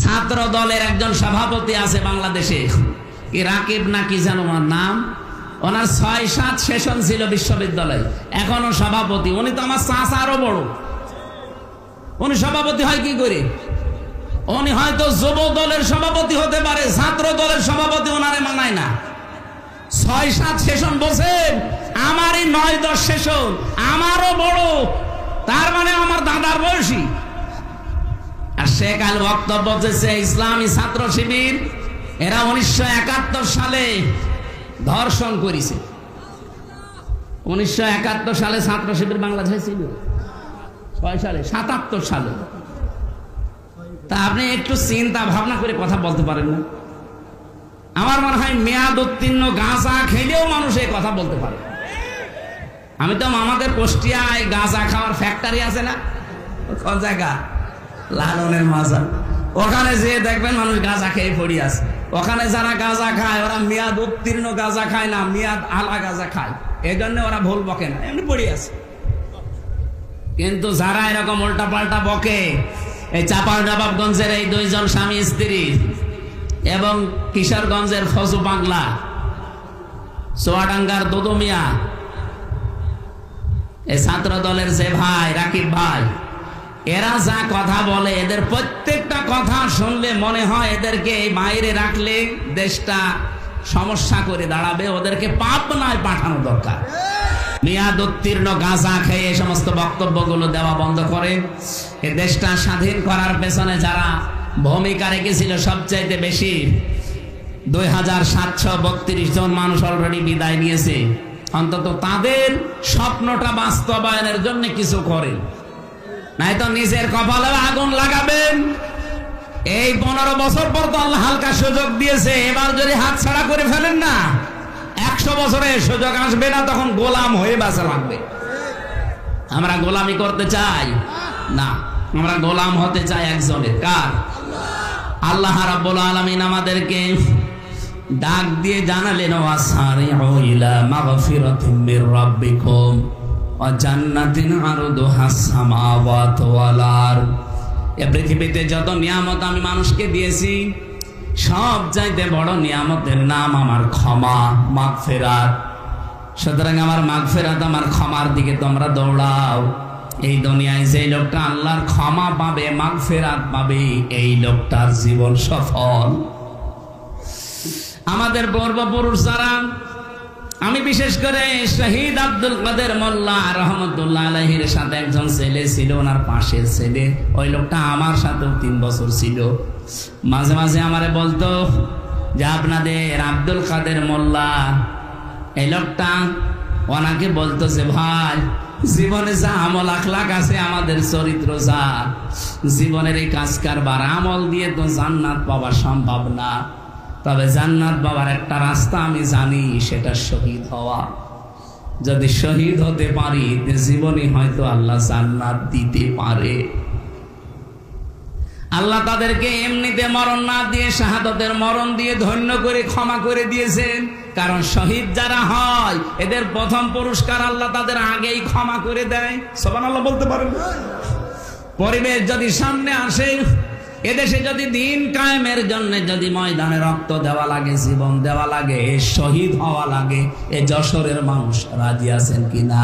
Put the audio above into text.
ছাত্র দলের একজন সভাপতি আছে বাংলাদেশে। কি রাকিব না কি যেন ওনার নাম? ওনার ছয় সাত সেশন ছিল বিশ্ববিদ্যালয়। এখনও সভাপতি। উনি তো আমার চাষ আরও বড়। উনি সভাপতি হয় কি করে? উনি হয়তো যুব দলের সভাপতি হতে পারে, ছাত্র দলের সভাপতি ওনারে মানায় না। ছয় সাত সেশন বসেন আমারই নয় দশ সেশন, আমারও বড়। তার মানে আমার দাদার বয়সী। সে কাল বক্তব্য দিয়েছে, ইসলামী ছাত্র শিবির। এরা উনিশশো একাত্তর সালে ধর্ষণ করেছে। উনিশশো একাত্তর সালে ছাত্র শিবির বাংলাদেশে ছিল। ছয় সালে? সাতাত্তর সালে। তা আপনি একটু চিন্তা ভাবনা করে কথা বলতে পারেন না। আমার মনে হয় মেয়াদ উত্তীর্ণ গাঁজা খেলেও মানুষ এই কথা বলতে পারে। আমি তো আমাদের কুষ্টিয়ায় গাঁজা খাওয়ার ফ্যাক্টরি আছে না? কোন জায়গা? লালনের মাজা। ওখানে যেয়ে দেখবেন মানুষ গাঁজা খেয়ে পড়ি আছে। ওখানে যারা গাঁজা খায়, ওরা মেয়াদ উত্তীর্ণ গাঁজা খায় না, মেয়াদ আলা গাঁজা খায়। এই জন্য ওরা ভুল বকে না এমনি পড়ি আছে। কিন্তু যারা এরকম উল্টা পাল্টা বকে, এই চাপাল নবাবগঞ্জের এই দুইজন স্বামী স্ত্রী এবং কিশোরগঞ্জের ফজু বাংলা সোয়াডাঙ্গার দোদমিয়া, এই ছাত্র দলের যে ভাই, রাকিব ভাই এরা যা কথা বলে, এদের প্রত্যেকটা কথা শুনলে মনে হয় এদেরকে বাইরে রাখলে দেশটা সমস্যা করে দাঁড়াবে, ওদেরকে পাবনায় পাঠানো দরকার। মেয়াদ উত্তীর্ণ গাঁজা খেয়ে এই সমস্ত বক্তব্যগুলো দেওয়া বন্ধ করে। এ দেশটা স্বাধীন করার পেছনে যারা ভূমিকা রেখেছিল সবচাইতে বেশি, দুই হাজার সাতশো বত্রিশ জন মানুষ অলরেডি বিদায় নিয়েছে। অন্তত তাদের স্বপ্নটা বাস্তবায়নের জন্য কিছু করে। নাই তো নিজের কপালে আগুন লাগাবেন। এই পনেরো বছর পর তো আল্লাহ হালকা সুযোগ দিয়েছে। এবার যদি হাত ছাড়া করে ফেলেন না, একশো বছরে সুযোগ আসবে না, তখন গোলাম হয়ে বাসা লাগবে। আমরা গোলামি করতে চাই? না, আমরা গোলাম হতে চাই একজনের কার? আল্লাহ রাব্বুল আলামিন আমাদেরকে ডাক দিয়ে জানালেন ওয়াসারিউ ইলা মাগফিরাতিন মির রাব্বিকুম। পৃথিবীতে যত নিয়ামত আমি মানুষকে দিয়েছি, সব চাইতে বড় নিয়ামতের নাম আমার ক্ষমা, মাগফিরাত। সুতরাং আমার মাগফিরাত আমার ক্ষমার দিকে তোমরা দৌড়াও। এই দুনিয়ায় যে লোকটা আল্লাহর ক্ষমা পাবে, মাগফিরাত পাবে, এই লোকটার জীবন সফল। আমাদের পূর্বপুরুষ যারা আমি বিশেষ করে শহীদ আব্দুল কাদের মোল্লা রহমতুল্লাহ আলহির সাথে একজন ছেলে ছিল, ওনার পাশের ছেলে। ওই লোকটা আমার সাথেও তিন বছর ছিল। মাঝে মাঝে আমারে বলতো যে, আপনাদের আব্দুল কাদের মোল্লা, এই লোকটা ওনাকে বলতো যে ভাই, জীবনে যা আমল আখলাক আছে আমাদের চরিত্র যা। জীবনের এই কাজ কারবার আমল দিয়ে তো জান্নাত পাওয়া সম্ভব না। তবে জান্নাত বাবার একটা রাস্তা আমি জানি, সেটা শহীদ হওয়া। যদি শহীদ হতে পারি জীবনে হয়তো আল্লাহ জান্নাত দিতে পারে। আল্লাহ তাদেরকে এমনিতে মরণ না দিয়ে, শাহাদতের মরণ দিয়ে ধন্য করে, ক্ষমা করে দিয়েছেন। কারণ শহীদ যারা হয়, এদের প্রথম পুরস্কার আল্লাহ তাদের আগেই ক্ষমা করে দেয়। সবান আল্লাহ বলতে পারেন পরিবেশ যদি সামনে আসে এদেশে যদি দিন কায়েমের জন্য যদি ময়দানে রক্ত দেওয়া লাগে, জীবন দেওয়া লাগে শহীদ হওয়া লাগে, এ যশোরের মানুষ রাজি আছেন কিনা?